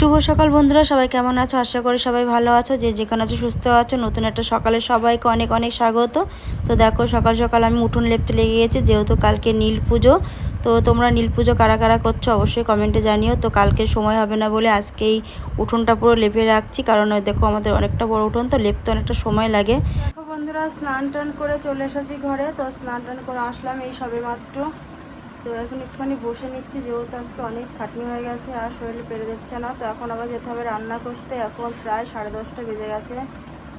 শুভ সকাল বন্ধুরা, সবাই কেমন আছো? আশা করি সবাই ভালো আছো। যে যেখানে আছো সুস্থ আছো। নতুন একটা সকালে সবাইকে অনেক অনেক স্বাগত। তো দেখো, সকাল সকাল আমি উঠোন লেপতে লেগে গেছি যেহেতু কালকে নীল পুজো। তো তোমরা নীল পুজো কারা কারা করছ অবশ্যই কমেন্টে জানিও। তো কালকে সময় হবে না বলে আজকেই উঠোনটা পুরো লেপে রাখছি। কারণ দেখো, আমাদের অনেকটা বড় উঠোন, তো লেপতে অনেকটা সময় লাগে। বন্ধুরা, স্নান টান করে চলে এসেছি ঘরে। তো স্নান টান করে আসলাম এই সবে মাত্র। তো এখন একটুখানি বসে নিচ্ছি, যেহেতু আজকে অনেক খাটনি হয়ে গেছে আর শরীরে পেরে দিচ্ছে না, তো এখন আবার যেতে হবে রান্না করতে। এখন প্রায় সাড়ে দশটা বেজে গেছে,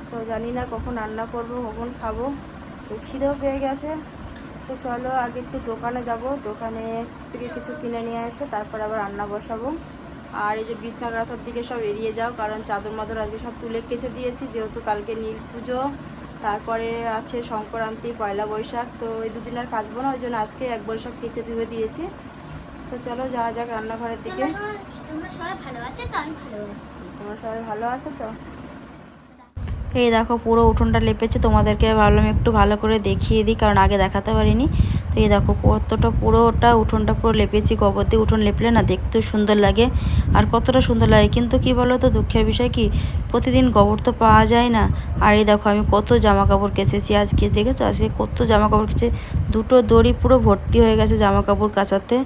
তো জানি না কখন রান্না করব, কখন খাব। তো খিদেও পেয়ে গেছে। তো চলো আগে একটু দোকানে যাব, দোকানে থেকে কিছু কিনে নিয়ে এসে তারপর আবার রান্না বসাবো। আর এই যে বিছনা গাথার দিকে সব এড়িয়ে যাও, কারণ চাদর মাদর আজকে সব তুলে কেচে দিয়েছি, যেহেতু কালকে নীল পুজো। তারপরে আছে সংক্রান্তি পয়লা বৈশাখ তো এই দুদিন আর কাজবো না ওই জন্য আজকে এক বৈশাখ কেচে ধুয়ে দিয়েছি। তো চলো যাওয়া যাক রান্নাঘরের দিকে। তোমরা সবাই ভালো আছে? তো আমি ভালো আছি। তোমরা সবাই ভালো আছো তো? এই দেখো পুরো উঠোনটা লেপেছে, তোমাদেরকে ভাবলাম একটু ভালো করে দেখিয়ে দিই, কারণ আগে দেখাতে পারিনি। তো এই দেখো কতটা পুরোটা উঠোনটা পুরো লেপেছি, গোবর দিয়ে উঠোন লেপলে না দেখতে সুন্দর লাগে। আর কতটা সুন্দর লাগে, কিন্তু কি বলো তো দুঃখের বিষয় কি, প্রতিদিন গোবর তো পাওয়া যায় না। আর এই দেখো আমি কত জামা কাপড় কেচেছি আজকে, দেখেছ? আজকে কত জামা কাপড় কেচে, দুটো দড়ি পুরো ভর্তি হয়ে গেছে জামা কাপড় কাচাতে।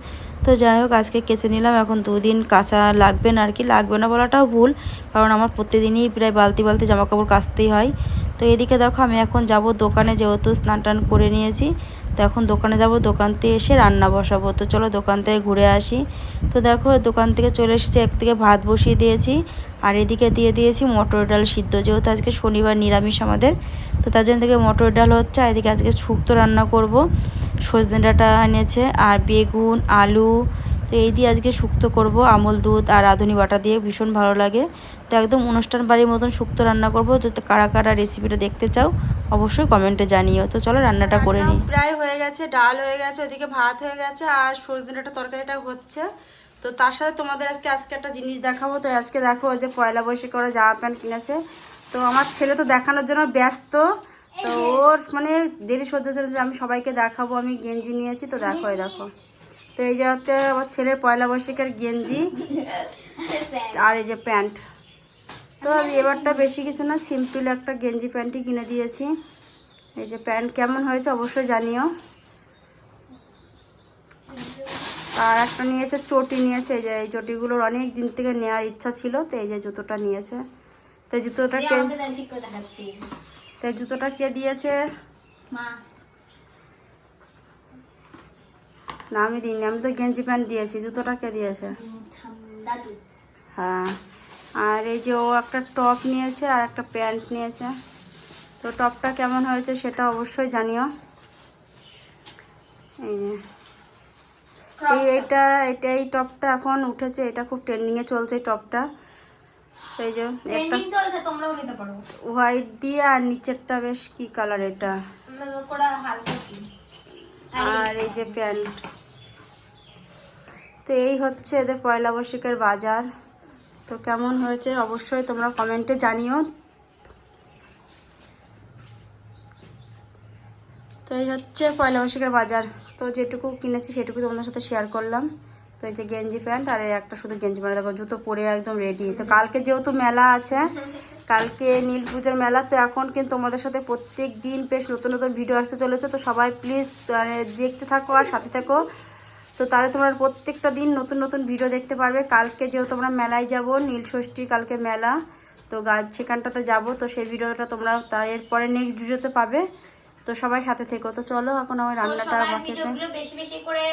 তো যাই হোক, আজকে কেচে নিলাম। এখন দুদিন কাঁচা লাগবে না আর কি। লাগবে না বলাটাও ভুল, কারণ আমার প্রতিদিনই প্রায় বালতি বালতি জামাকাপড় কাচতেই হয়। তো এদিকে দেখো, আমি এখন যাব দোকানে যেহেতু স্নান টান করে নিয়েছি। তো এখন দোকানে যাব, দোকান থেকে এসে রান্না বসাবো। তো চলো দোকান থেকে ঘুরে আসি। তো দেখো, দোকান থেকে চলে এসেছি একদিকে ভাত বসিয়ে দিয়েছি, আর এদিকে দিয়ে দিয়েছি মটর ডাল সিদ্ধ। যেহেতু আজকে শনিবার, নিরামিষ আমাদের, তো তার জন্য থেকে মটর ডাল হচ্ছে, আর এদিকে আজকে শুক্তো রান্না করব। সজনে ডাঁটা এনেছে, আর বেগুন, আলু তো এই দিয়ে আজকে শুক্তো করব আমল দুধ আর রাঁধুনি বাটা দিয়ে ভীষণ ভালো লাগে। তো একদম অনুষ্ঠান বাড়ির মতন শুক্তো রান্না করব। তো কারা কারা রেসিপিটা দেখতে চাও অবশ্যই কমেন্টে জানিও। তো চলো রান্নাটা করে নিই। প্রায় হয়ে গেছে ডাল হয়ে গেছে ওদিকে ভাত হয়ে গেছে আর সজনে ডাঁটা তরকারিটা হচ্ছে। তো তার সাথে তোমাদের আজকে আজকে একটা জিনিস দেখাবো। তো আজকে দেখো ওই যে পয়লা বৈশাখ করে জামা প্যান্ট কিনেছে। তো আমার ছেলে তো দেখানোর জন্য ব্যস্ত। তো ওর মানে দেরি সহ্য যে আমি সবাইকে দেখাবো আমি গেঞ্জি নিয়েছি। তো দেখো দেখো। তো এই যে হচ্ছে আমার ছেলের পয়লা বৈশাখের গেঞ্জি আর এই যে প্যান্ট। তো আমি এবারটা বেশি কিছু না সিম্পল একটা গেঞ্জি প্যান্টই কিনে দিয়েছি। এই যে প্যান্ট কেমন হয়েছে অবশ্যই জানিও। আর একটা নিয়েছে চটি নিয়েছে। এই যে এই চটিগুলোর অনেক দিন থেকে নেওয়ার ইচ্ছা ছিল তো এই যে জুতোটা নিয়েছে। তো জুতোটা কে তো জুতোটা কে দিয়েছে? মা। না আমি দিইনি। আমি তো গেঞ্জি প্যান্ট দিয়েছি জুতোটা কে দিয়েছে। হ্যাঁ। আর এই যে ও একটা টপ নিয়েছে আর একটা প্যান্ট নিয়েছে। তো টপটা কেমন হয়েছে সেটা অবশ্যই জানিও। এই যে। এই এইটা এটা এই টপটা এখন উঠেছে এটা খুব ট্রেন্ডিংয়ে চলছে এই টপটা। এই যে একটা চলছে তোমরাও নিতে পারো। হোয়াইট দিয়ে আর নিচেরটা বেশ কি কালার এটা। আর এই যে প্যান্ট। তো এই হচ্ছে এদের পয়লা বৈশাখের বাজার। তো কেমন হয়েছে? অবশ্যই তোমরা কমেন্টে জানিও। তো এই হচ্ছে পয়লা বৈশাখের বাজার। তো যেটুকু কিনেছি সেটুকু তোমাদের সাথে শেয়ার করলাম। তো এই যে গেঞ্জি প্যান্ট আর একটা শুধু গেঞ্জি প্যান্ট দেখো, জুতো পরে একদম রেডি তো কালকে যেহেতু মেলা আছে, কালকে নীল পুজোর মেলা, তো এখন কিন্তু তোমাদের সাথে প্রত্যেক দিন বেশ নতুন নতুন ভিডিও আসতে চলেছে। তো সবাই প্লিজ দেখতে থাকো আর সাথে থাকো। তো তাহলে তোমরা প্রত্যেকটা দিন নতুন নতুন ভিডিও দেখতে পারবে। কালকে যেহেতু আমরা মেলায় যাব নীল ষষ্ঠী কালকে মেলা তো গাছ সেখানটাতে যাব। তো সেই ভিডিওটা তোমরা তার এরপরে নেক্সট ভিডিওতে পাবে। তো সবাই সাথে থেকো। তো চলো এখন আমার রান্নাটা বাকি ভিডিওগুলো বেশি বেশি করে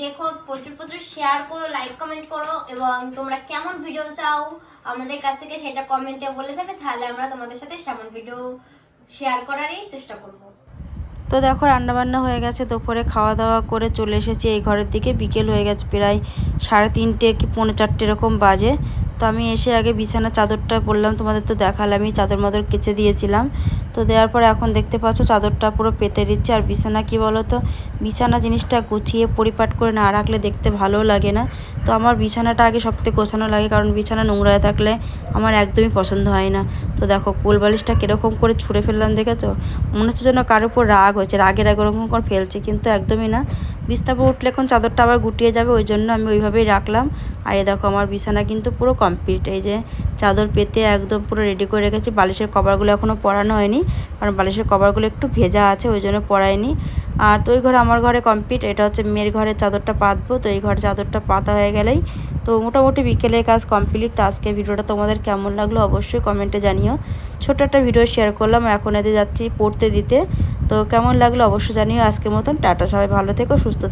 দেখো প্রচুর প্রচুর শেয়ার করো লাইক কমেন্ট করো এবং তোমরা কেমন ভিডিও চাও আমাদের কাছ থেকে সেটা কমেন্টে বলে দেবে। তাহলে আমরা তোমাদের সাথে সেমন ভিডিও শেয়ার করারই চেষ্টা করব। তো দেখো, রান্নাবান্না হয়ে গেছে, দুপুরে খাওয়া দাওয়া করে চলে এসেছি। এই ঘরের দিকে বিকেল হয়ে গেছে প্রায় সাড়ে তিনটে কি পৌনে চারটে এরকম বাজে। তো আমি এসে আগে বিছানা চাদরটা বললাম, তোমাদের তো দেখালামই চাদর মাদর কেচে দিয়েছিলাম। তো দেওয়ার পর এখন দেখতে পাচ্ছ চাদরটা পুরো পেতে দিচ্ছে। আর বিছানা কি বলো তো বিছানা জিনিসটা গুছিয়ে পরিপাট করে না রাখলে দেখতে ভালো লাগে না। তো আমার বিছানাটা আগে সবথেকে গোছানো লাগে, কারণ বিছানা নোংরা থাকলে আমার একদমই পছন্দ হয় না। তো দেখো, কোল বালিশটা কীরকম করে ছুঁড়ে ফেললাম, দেখেছ? মনে হচ্ছে যেন কারোর উপর রাগ হয়েছে। রাগের রাগ ওরকম করে ফেলছে, কিন্তু একদমই না। বিস্তাপে উঠলে এখন চাদরটা আবার গুটিয়ে যাবে, ওই জন্য আমি ওইভাবেই রাখলাম। আর এ দেখো, আমার বিছানা কিন্তু পুরো কমপ্লিট এই যে চাদর পেতে একদম পুরো রেডি করে রেখেছি। বালিশের কভারগুলো এখনও পরানো হয়নি। কারণ বালিশের কভারগুলো একটু ভেজা আছে, ওই জন্য পরাইনি। আর তো ওই ঘরে আমার ঘরে কমপ্লিট এটা হচ্ছে মেয়ের ঘরের চাদরটা পাতবো, তো এই ঘরে চাদরটা পাতা হয়ে গেলেই তো মোটামুটি বিকেলের কাজ কমপ্লিট তো আজকে ভিডিওটা তোমাদের কেমন লাগল অবশ্যই কমেন্টে জানিও। ছোট একটা ভিডিও শেয়ার করলাম, এখন এতে যাচ্ছি পড়তে দিতে। তো কেমন লাগল অবশ্যই জানিও। আজকের মতন, টাটা, সবাই ভালো থেকো, সুস্থ।